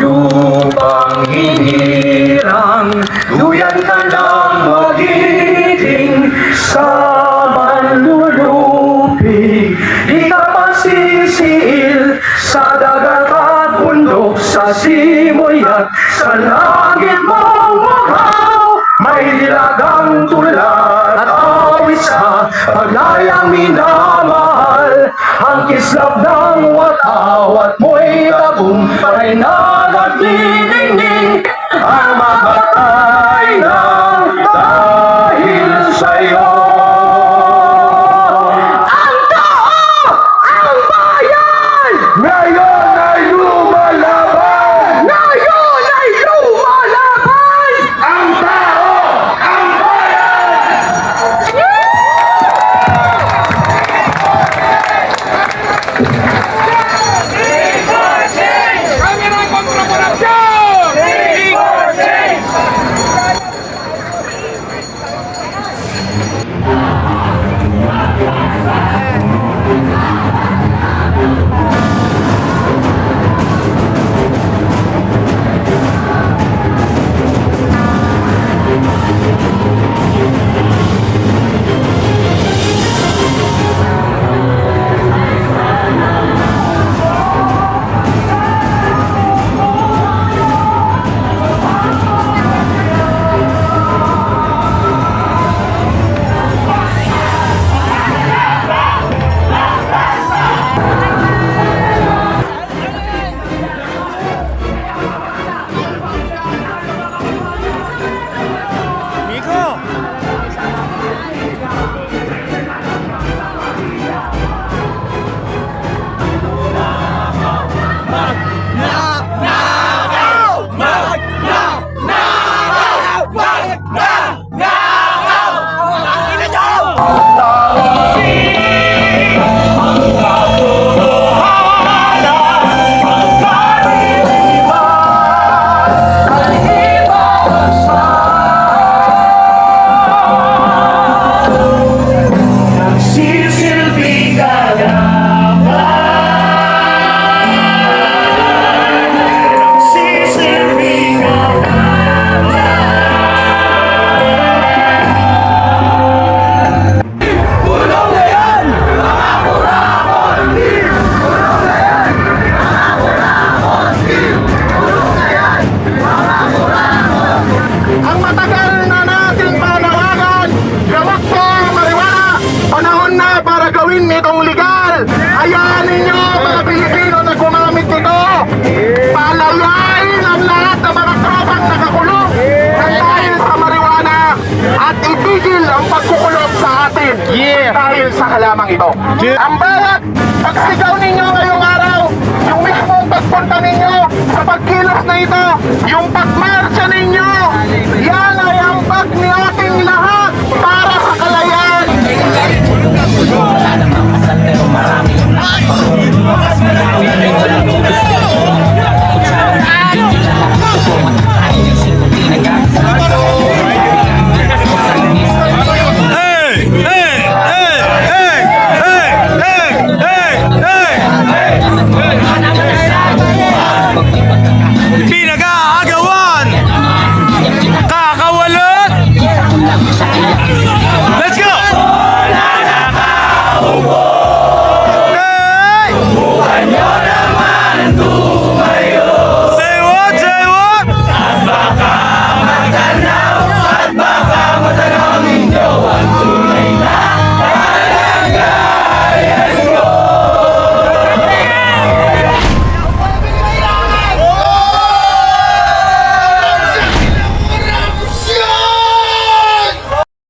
lupang hinirang Duyan ka ng magiging sa manlulupi. Di ka masisiil sa dagat at bundok Sa simoy at sa langit mong mukhaw May dilagang tulad awit sa paglayang minamahal Ang kislap ng wataw at mo'y tagumpay na nagniningning Ang nitong legal. Hayaan ninyo mga Pilipino na gumamit nito. Palayain ang lahat ng mga tropang nakakulong na dahil sa marijuana at itigil ang pagkukulong sa atin yeah. dahil sa halamang ito. Yeah. Ang balat, pagsigaw ninyo ngayong araw, yung mismo pagpunta ninyo sa pagkilos na ito, yung pagmarsya ninyo